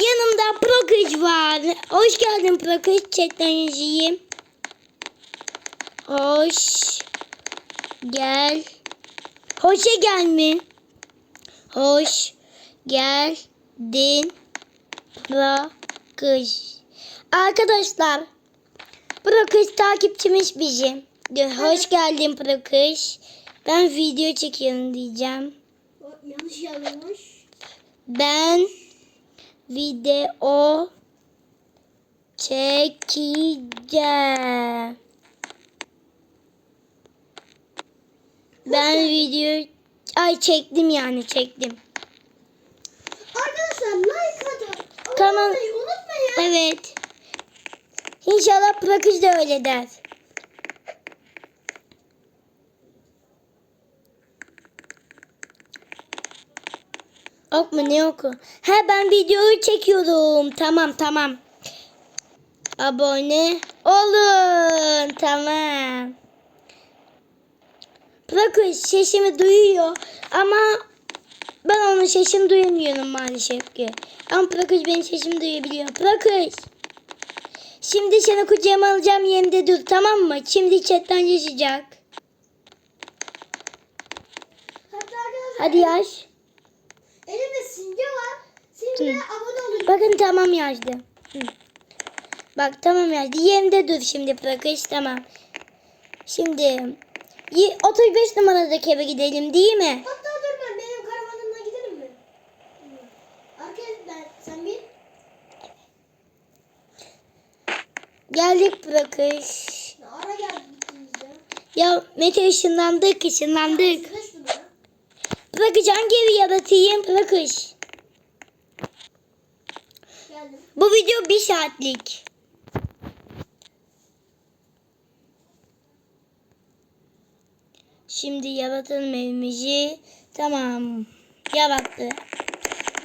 yanımda Prokış var. Hoş geldin Prokış chatten yazayım. Hoş gel. Hoşa gel mi? Hoş geldin Prokış. Arkadaşlar Prokış takipçimiz bizim. Hoş geldin Prokış. Ben video çekiyorum diyeceğim. Yanlış yazılmış. Ben video çekeceğim. Ben video ay çektim yani çektim. Arkadaşlar like atın. Olmayı unutmayın. Evet. İnşallah bırakıcı da öyle der. Ok mu ne oku? He ben videoyu çekiyorum. Tamam tamam. Abone olun. Tamam. Bırakın sesimi duyuyor ama ben onun sesini duyamıyorum maalesef ki. Ama Prakış benim sesimi duyabiliyor. Prakış. Şimdi seni kucağıma alacağım yerinde dur tamam mı? Şimdi chatten arkadaşlar Hadi yaz. Olun. Bakın tamam yazdı. Hı. Bak tamam yazdı. Yerinde dur şimdi Prakış tamam. Şimdi y- 35 numaradaki eve gidelim değil mi? Hatta dur ben benim karavanımla gidelim mi? Arkadaşlar sen bin. Geldik Prakış. Ne ara geldik de. Ya Mete ışınlandık ışınlandık. Ya. Prakış hangi evi yaratayım Prakış? Bu video bir saatlik. Şimdi yaratalım evimizi. Tamam. Yarattı.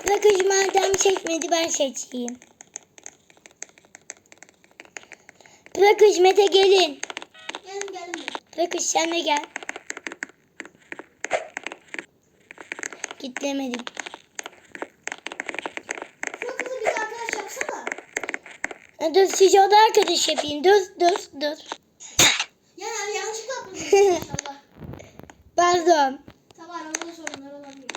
Bırakıcı madem çekmedi ben seçeyim. Bırakıcı Mete gelin. Geldim. ben. Bırakıcı sen de gel. Gitlemedim. Çok kızı bir arkadaş yapsana. Ha, Dur size o da arkadaş yapayım. Dur dur dur. Yani yanlışlıkla yapmadım inşallah. Pardon. Tabi aramada sorunlar olabilir.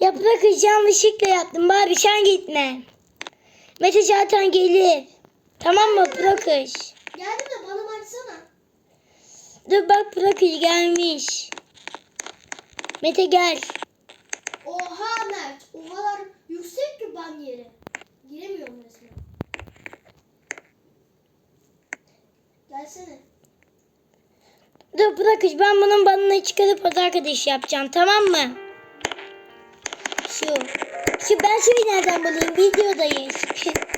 Ya bırakın yanlışlıkla yaptım. Bari sen gitme. Mete zaten gelir. Tamam mı bırakış? Geldim de bana açsana. Dur bak bırakış gelmiş. Mete gel. Oha Mert. O kadar yüksek ki ban yeri. Giremiyorum resmen. Gelsene. Dur bırakış ben bunun banını çıkarıp o arkadaş yapacağım tamam mı? Şu. Şu ben şunu nereden bulayım? Videodayız.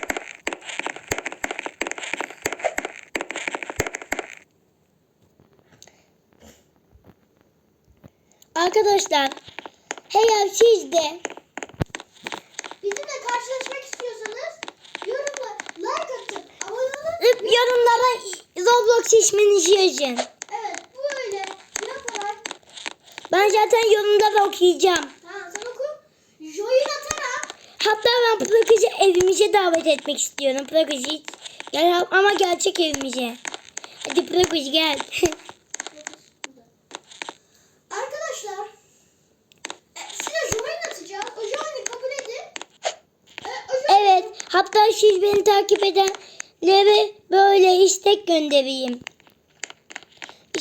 Arkadaşlar eğer siz de Bizimle karşılaşmak istiyorsanız yorumla like atın. Abone olun. Yorumlara Roblox isminizi yazın. Evet böyle yaparak. Ben zaten yorumları okuyacağım. Tamam sen oku. Join atarak. Hatta ben Prakıcı evimize davet etmek istiyorum. Prakıcı gel ama gerçek evimize. Hadi Prakıcı gel. Arkadaşlar e, size join atacağım. O join'i kabul edin. E, evet hatta siz beni takip edenlere böyle istek göndereyim.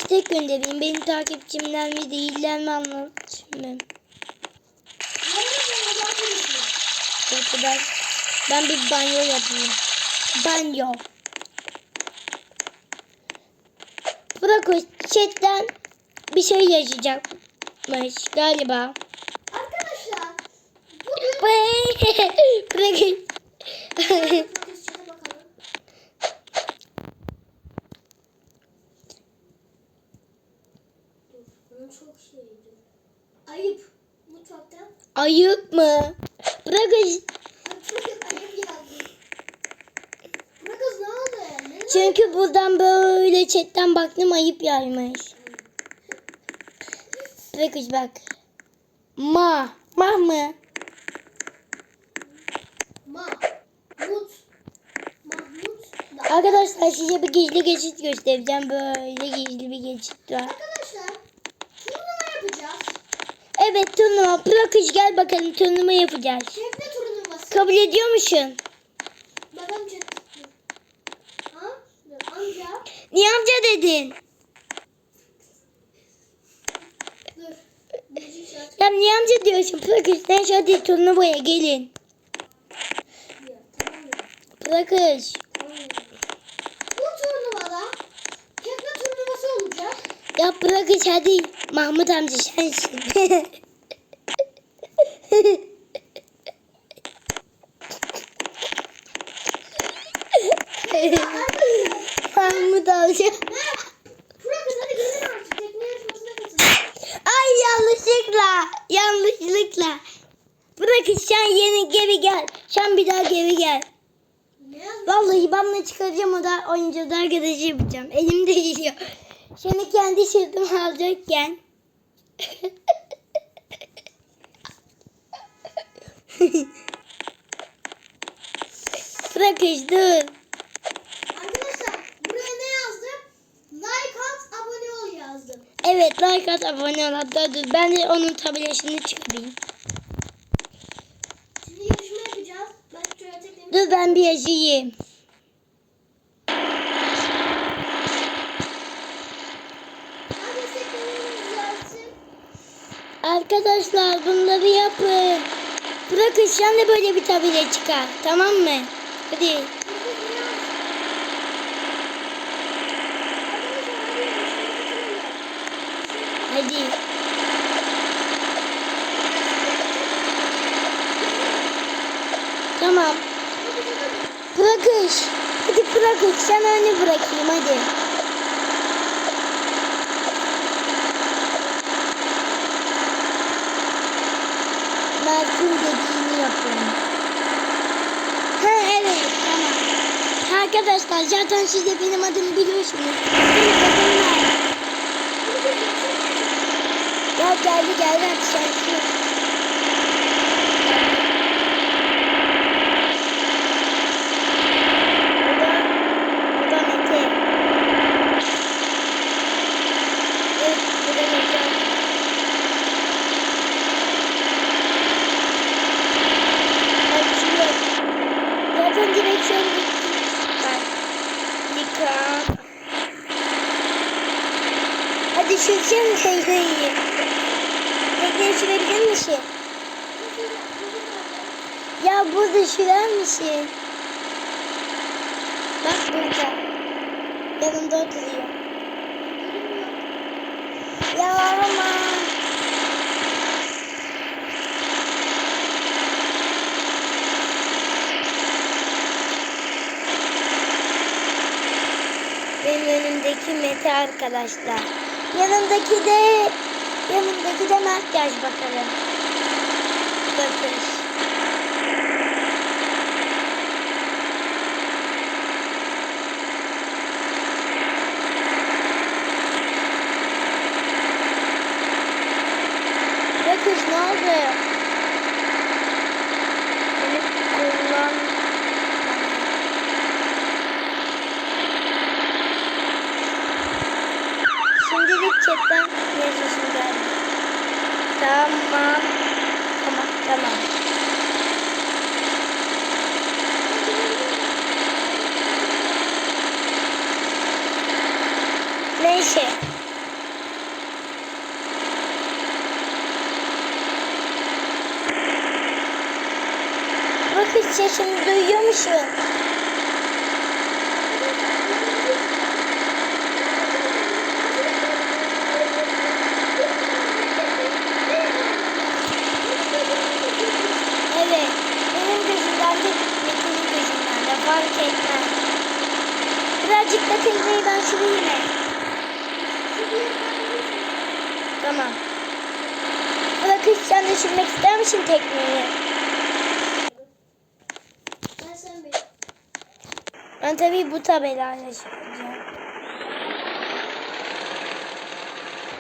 İstek göndereyim. Benim takipçimler mi değiller mi mısınız? Peki ben, ben bir banyo yapayım. Banyo. Bırak o chatten bir şey yazacakmış galiba. Arkadaşlar bugün Bırak. Protest chat'e bakalım. Dur, bunun çok şeydi. Ayıp. Mutfakta. Ayıp mı? Bırak. Ay, çok ayıp yazdı. Bu kız ne oldu? Ne Çünkü buradan böyle chatten baktım ayıp yaymış. Bırakış bak. Ma. Ma mı? Arkadaşlar size bir gizli geçit göstereceğim. Böyle gizli bir geçit var. Arkadaşlar turnuva yapacağız. Evet turnuva. Bırakış gel bakalım turnuva yapacağız. Tekne turnuvası. Kabul ediyor musun? Babam çekti. Ha? Amca. Niye amca dedin? Dur. Ya niye amca diyorsun? Bırakış sen hadi turnuvaya gelin. Bırakış. Bu turnuvada tekne turnuvası olacak. Ya bırakış hadi. Mahmut amca sensin. Mahmut amca. Mert. Burak hadi gelin artık. Tekne yarışmasına katılın. Ay yanlışlıkla. Yanlışlıkla. Bırakın sen yeni geri gel. Sen bir daha geri gel. Ne? Vallahi ben de çıkaracağım o da oyuncu da arkadaşı yapacağım. Elim değiyor. Seni kendi sırtıma alacakken. Bırakış dur. Arkadaşlar buraya ne yazdım? Like at, abone ol yazdım. Evet like at abone ol hatta dur. Ben de onun tabelasını çıkarayım. Şimdi yarışma yapacağız. Ben şöyle teknemi... Dur ben bir düzeltsin. Arkadaşlar bunları yapın. Bırakın de böyle bir tabela çıkar. Tamam mı? Hadi. Tamam. Bırakış. Hadi bırakış. Bırakayım hadi. Mert'in dediğini yapın. Ha evet tamam. Arkadaşlar zaten siz de benim adımı biliyorsunuz. Benim adım Mert. Ya geldi geldi hadi sen şu. O da, o da Mete. Evet, bu da Mete. Açıyor. Zaten direksiyon gitti. Bak. Dikkat. Hadi sürsene tekneyi. Tekneyi sürebilir misin? Ya burada sürer misin? Bak burada. Yanımda oturuyor. Ya ama. Benim önümdeki Mete arkadaşlar. Yanındaki de yanındaki de bakalım. Bakın. Bakın hareketler. Birazcık da tekmeyi ben şuraya yine. Tamam. Bırakış sen düşürmek ister misin tekmeyi? Ben tabii bu tabelayla çıkacağım.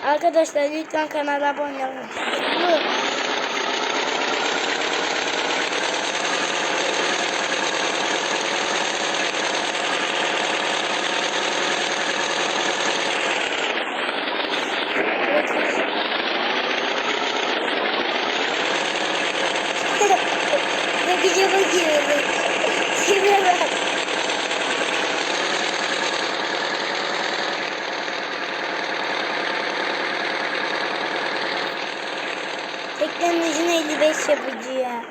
Arkadaşlar lütfen kanala abone olun. 55 yapıcı ya.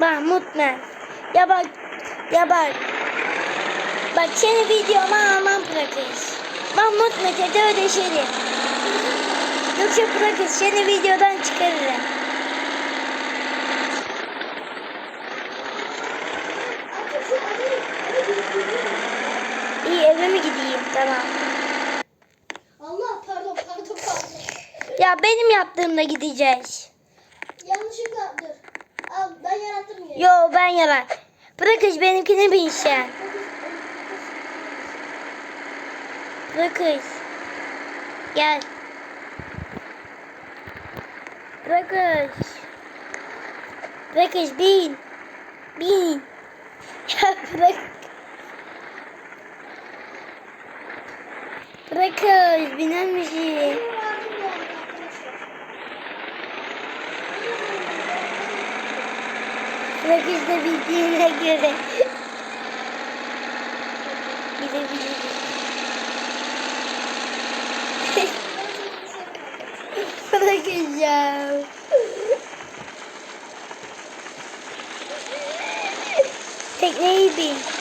Mahmut ne? Ya bak, ya bak. Bak seni videoma almam bırakır. Mahmut Mete de ödeşelim. Yoksa bırakır seni videodan çıkarırım. Artık şu adayı hadi biriktirdim. İyi eve mi gideyim? Tamam. Allah pardon pardon pardon. Ya benim yaptığımda gideceğiz. Yanlışlıkla dur. Al ben yarattım yine. Yo ben yalan. Bırakış benimkini bin sen. Bırakış. Gel. Bırakış. Bırakış bin. Bin. Ya bırak. Bırakış biner misin? Benim vardım yani arkadaşlar. Bırakış da bildiğine göre. Gidebiliriz. Bırakacağım. Tekneyi bin.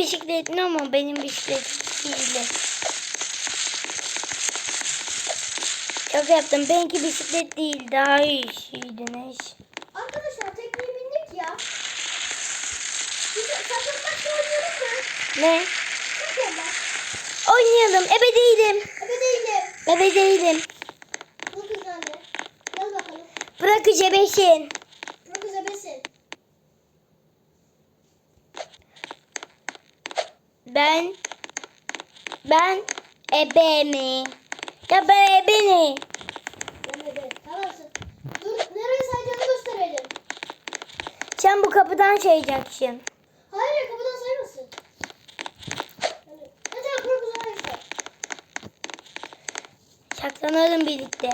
Bisikletin ama benim bisikletim değil. Çok yaptım. Benimki bisiklet değil. Daha iyiydi neyse. Arkadaşlar tekneye bindik ya. Biz saklanmak oynuyoruz mu? Ne? Oynayalım. Ebe değilim. Ebe değilim. Ebe değilim. Bu nerede? Gel bakalım. Bırakın ebesin. Bu kız ebesin. Ben ben ebe? Ya ben ebe mi? Ben ebe. Dur nereye saydığını gösterelim. Sen bu kapıdan sayacaksın. Hayır kapıdan saymasın. Ne tane bu kız araysa. Saklanalım birlikte.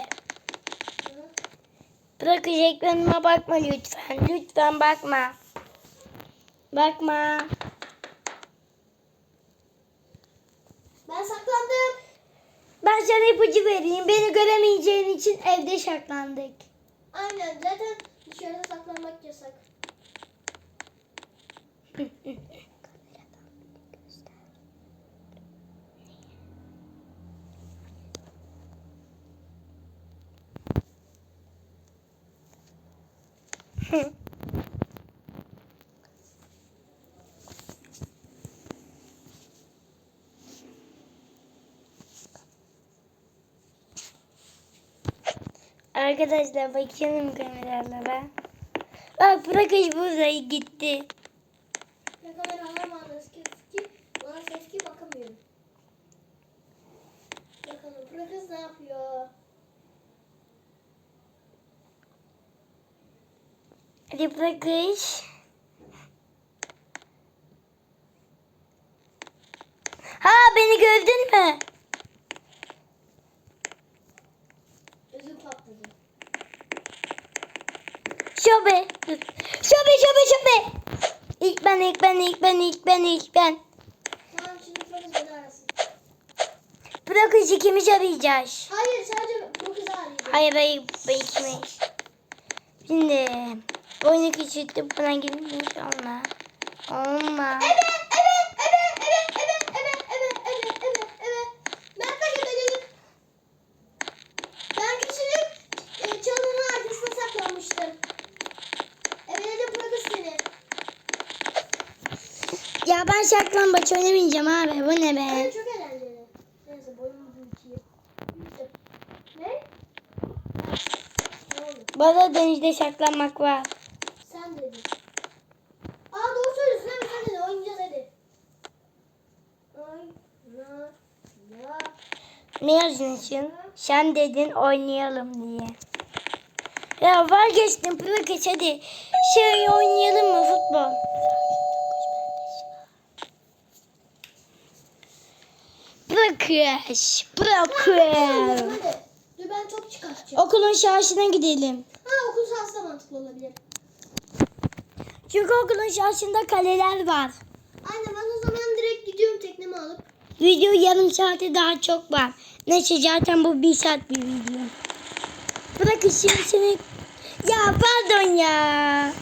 Bırakın ekranıma bakma lütfen. Lütfen bakma. Bakma. Ben saklandım. Ben sana ipucu vereyim. Beni göremeyeceğin için evde saklandık. Aynen zaten dışarıda saklanmak yasak. Arkadaşlar bakıyorum kameralara. Bak bırakış burada gitti. Ne kadar ağlamadınız ki, ki bana ses ki bakamıyorum. Bakalım kız ne yapıyor? Hadi bırakış. Ha beni gördün mü? Patladı. Şöbe. Şöbe şöbe şöbe. İlk ben ilk ben ilk ben ilk ben ilk ben. Tamam şimdi kız beni arasın. Bırakış ikimiz arayacağız. Hayır sadece bu kızı arayacağım. Hayır hayır bu ikimiz. Şimdi oyunu küçülttüm buna girmiş olma. Olma. Evet, evet, evet, evet, evet, evet, evet, evet, evet. Ben de gebeledim. Ben küçülüp e, çalının arkasına saklanmıştım. Ebeledim bu kız Ya ben saklambaç oynamayacağım abi. Bu ne be? Evet çok eğlenceli. Neyse boyumu büyüteyim. Büyüttüm. Ne? Ne oldu? Bana denizde saklanmak var. Sen dedin. Aa doğru söylüyorsun hemen sen dedin. Oynayacağız hadi. Oyna. Ya. Ne yazıyorsun? Sen dedin oynayalım diye. Ya vazgeçtim bırakış hadi. Şey oynayalım mı futbol? Bırakış. Hadi. Dur ben top çıkartacağım. Okulun şarjına gidelim. Ha okul sahası da mantıklı olabilir. Çünkü okulun şarjında kaleler var. Aynen ben o zaman direkt gidiyorum teknemi alıp. Video yarım saate daha çok var. Neyse zaten bu bir saat bir video. Bırakın şimdi seni... Ya pardon ya.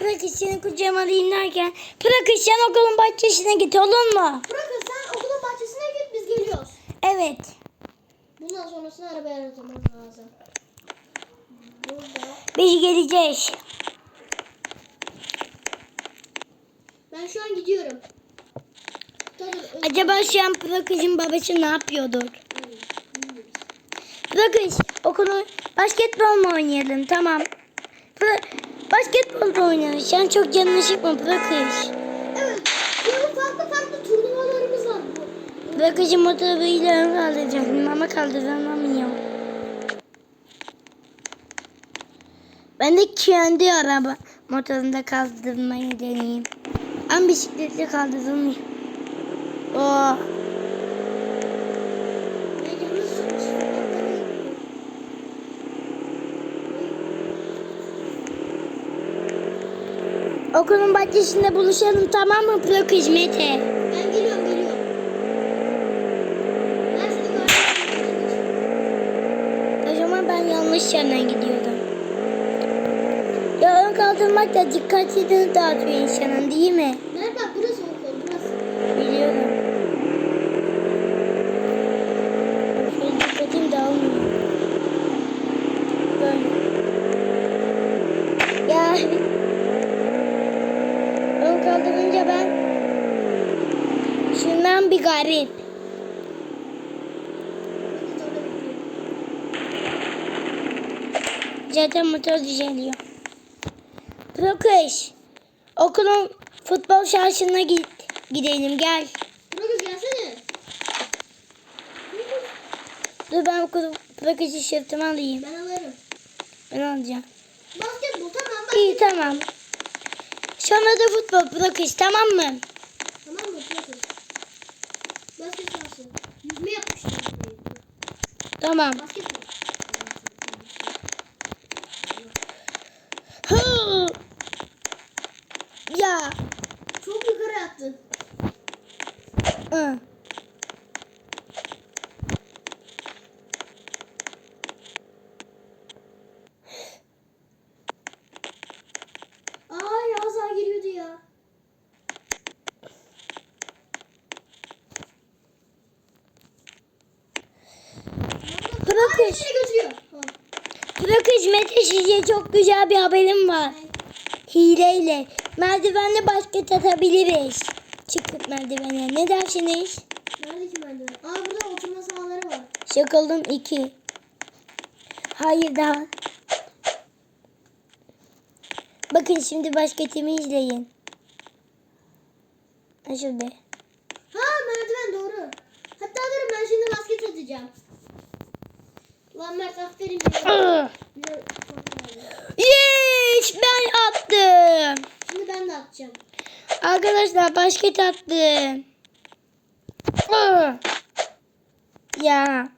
Bırakın seni kucağıma alayım derken. Bırakın sen okulun bahçesine git olur mu? Bırakın sen okulun bahçesine git biz geliyoruz. Evet. Bundan sonrasını arabaya aratmam lazım. Burada. Biz geleceğiz. Ben şu an gidiyorum. Tabii. Acaba şu an Bırakış'ın babası ne yapıyordur? Bırakış okulun basketbol mu oynayalım? Tamam. Bıra- basketbol da oynayalım. Sen çok canını sıkma Bırakış. Evet. Şimdi farklı farklı turnuvalarımız var. Bırakıcı motoruyla ön kaldıracağım ama kaldıramamıyorum. Ben de kendi araba motorunda kaldırmayı deneyeyim. Ama bisikletle kaldırılmıyor. Oh. Okulun bahçesinde buluşalım tamam mı Bırakıcı Mete? Ben geliyorum geliyorum. Ben seni gördüm. O zaman ben yanlış yerden gidiyordum. Kaldırmak da dikkatini dağıtıyor insanın değil mi? Nerede burası okul burası. Biliyorum. Şöyle dikkatim dağılmıyor. Böyle. Ya. Ön kaldırınca ben şundan bir garip. Zaten motor düzeliyor. Bırakış. Okulun futbol sahasına git, gidelim gel. Bırakın gelsene. Dur ben okulu bırakıcı şırtımı alayım. Ben alırım. Ben alacağım. Basketbol tamam bak. İyi tamam. Sonra da futbol bırakış tamam mı? Tamam mı? Bırakın. Basket sahası. Yüzme yapmışlar. Tamam. Basketbol. Hı. Ya. Çok yukarı attın. Hı. Ay az daha geliyordu ya. Ay Bırakış. seni götürüyor. Tamam. Bırakış Mete size çok güzel bir haberim var. Hileyle. Merdivenle basket atabiliriz. Çıkıp merdivene. Ne dersiniz? Nerede ki merdiven? Aa burada oturma sahaları var. Şakalım 2. Hayır daha. Bakın şimdi basketimi izleyin. Be? Ha merdiven doğru. Hatta durun ben şimdi basket atacağım. Lan Mert aferin. Ah! Bize- Yes! Ben attım. Şimdi ben de atacağım. Arkadaşlar basket attım. Ya.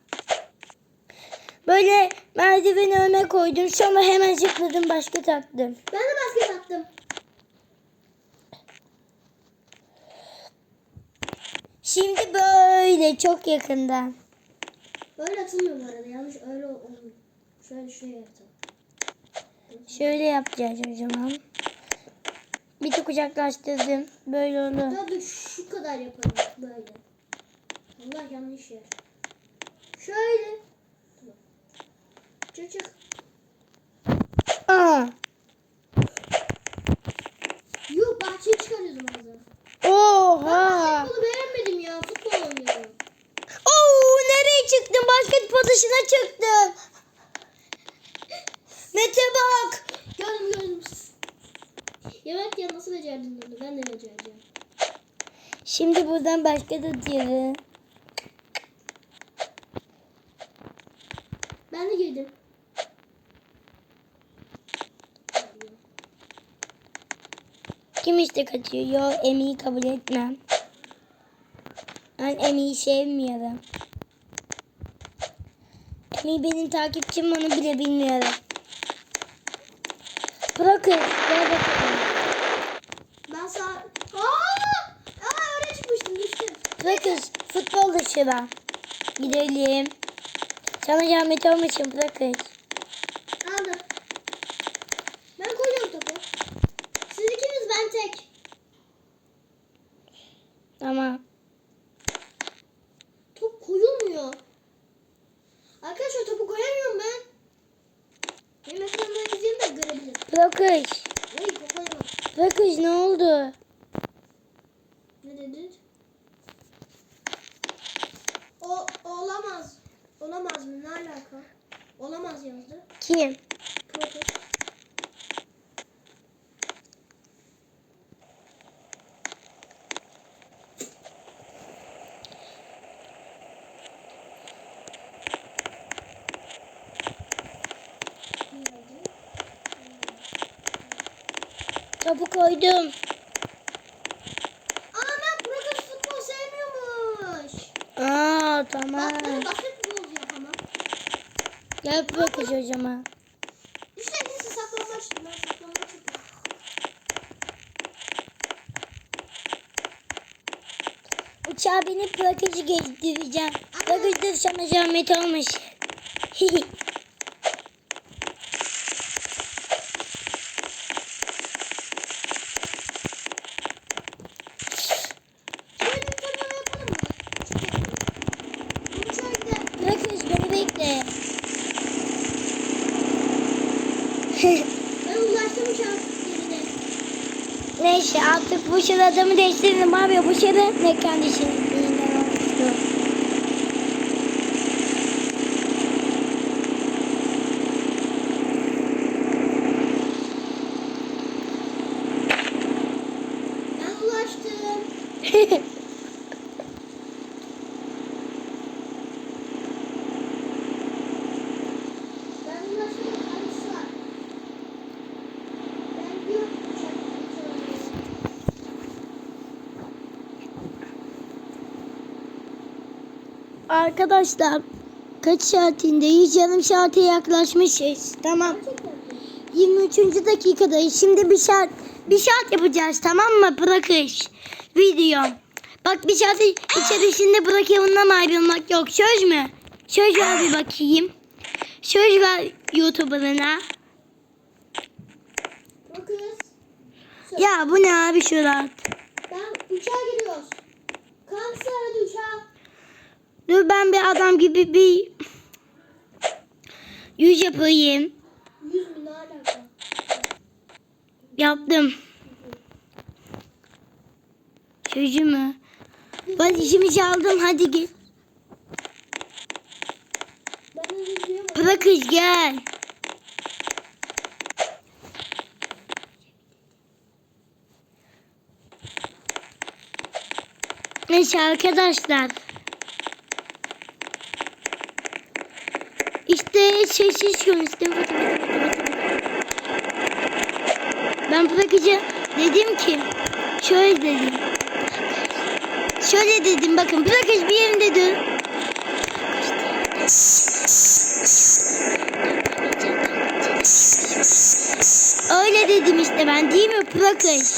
Böyle merdiveni öne koydum. Sonra hemen zıpladım basket attım. Ben de basket attım. Şimdi böyle çok yakından. Böyle atılmıyor bu arada. Yanlış öyle olmuyor. Şöyle şuraya atalım. Şöyle yapacağız o zaman. Bir tık kucaklaştırdım. Böyle oldu. Daha dur şu kadar yapalım. Böyle. Allah yanlış yer. Şöyle. Çocuk. Aa. Yok bahçeye çıkarıyordum az Oha. Ben bunu beğenmedim ya. Futbol oynuyorum. Oo nereye çıktın? Basket patışına çıktın. Şimdi buradan başka da diyelim. Ben de girdim. Kim işte kaçıyor? Yo Emi'yi kabul etmem. Ben Emi'yi sevmiyorum. Emi benim takipçim onu bile bilmiyorum. Bırakın. Gel bakalım. Ben sağ... Aa Dışına. Gidelim. Sana zahmet olmasın bırakın. Aldım. Ben koyuyorum topu. Siz ikiniz ben tek. Tamam. Top koyulmuyor. Arkadaşlar topu koyamıyorum ben. Benim ekranımdan izleyin de görebilirim. Bırakın. Hayır top koyamam. Bırakın ne oldu? Ne dedin? O olamaz. Olamaz mı? Ne alaka? Olamaz yazdı. Kim? Proto. Ne yazdı? Topu koydum. Aa ben Proto futbol sevmiyormuş. Aa Bak tamam. ben basketbol yapamam. Gel bırakın o zaman. İşte neyse saklanmaç. Ben saklanmaç yapıyorum. Uçağa binip bırakıcı gezdireceğim. Bırakıcı sana zahmet olmuş. Şöyle bir turnuva yapalım mı? Bu uçağa gidelim. Bırakın beni bekle. Ben ulaştım uçağın yerine. Neyse artık bu adamı değiştirdim abi. Bu şurada mekan değişikliğinden olmuştu. Ben ulaştım. Ben ulaştım. Arkadaşlar. Ben bir uçak uçağım. Arkadaşlar kaç saatindeyiz? Yarım saate yaklaşmışız. Tamam. Gerçekten mi? 23. dakikadayız. Şimdi bir saat bir saat yapacağız tamam mı? Bırakış. Video. Bak bir saat içerisinde bırakımından ayrılmak yok. Söz mü? Söz ver bir bakayım. Söz ver YouTuber'ına. Ya bu ne abi şurat? Ben uçağa gidiyoruz. Kankası aradı. Dur ben bir adam gibi bir yüz yapayım. Yüz mü ne alaka? Yaptım. Sözü mü? Ben işimi çaldım hadi git. De izliyorum. Bırakış gel. Neyse arkadaşlar. İşte sessiz konuştum. Ben bırakıcı dedim ki şöyle dedim. Şöyle dedim bakın bırakış bir yerinde dur. Öyle dedim işte ben değil mi bırakış?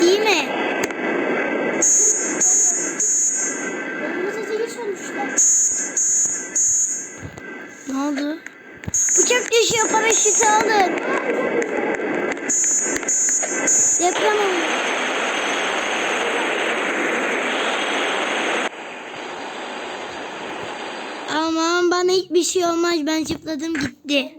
Değil mi? Hiçbir şey olmaz. Ben zıpladım gitti.